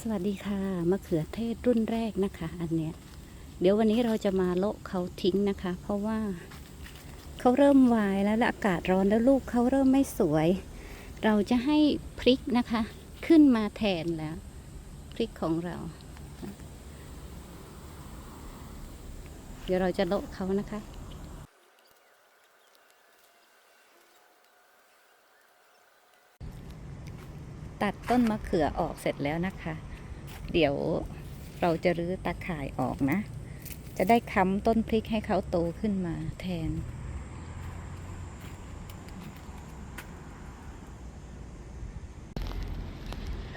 สวัสดีค่ะมะเขือเทศรุ่นแรกนะคะ อันเนี้ย เดี๋ยววันนี้เราจะมาโละเขาทิ้งนะคะ เพราะว่าเขาเริ่มวายแล้วและอากาศร้อนแล้วลูกเขาเริ่มไม่สวย เราจะให้พริกนะคะ ขึ้นมาแทนแล้วพริกของเรา เดี๋ยวเราจะโละเขานะคะ ตัดต้นมะเขือออกเสร็จแล้วนะคะ เดี๋ยวเราจะรื้อตาข่ายออกนะ จะได้ค้ำต้นพริกให้เขาโตขึ้นมาแทน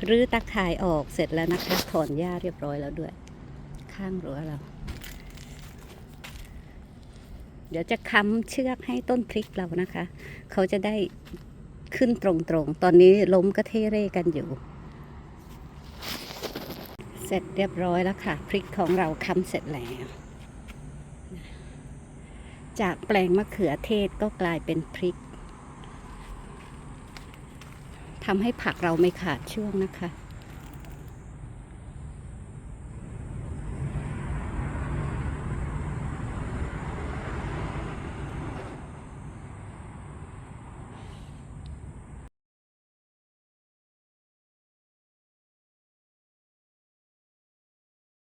รื้อตาข่ายออกเสร็จแล้วนะคะ ถอนหญ้าเรียบร้อยแล้วด้วย ข้างรั้วเรา เดี๋ยวจะค้ำเชือกให้ต้นพริกเรานะคะ เขาจะได้ ขึ้นตรงๆ ตอนนี้ล้มกระเทเร่กันอยู่ เสร็จเรียบร้อยแล้วค่ะ พริกของเราค้ำเสร็จแล้ว จากแปลงมะเขือเทศก็กลายเป็นพริกทำให้ผักเราไม่ขาดช่วงนะคะ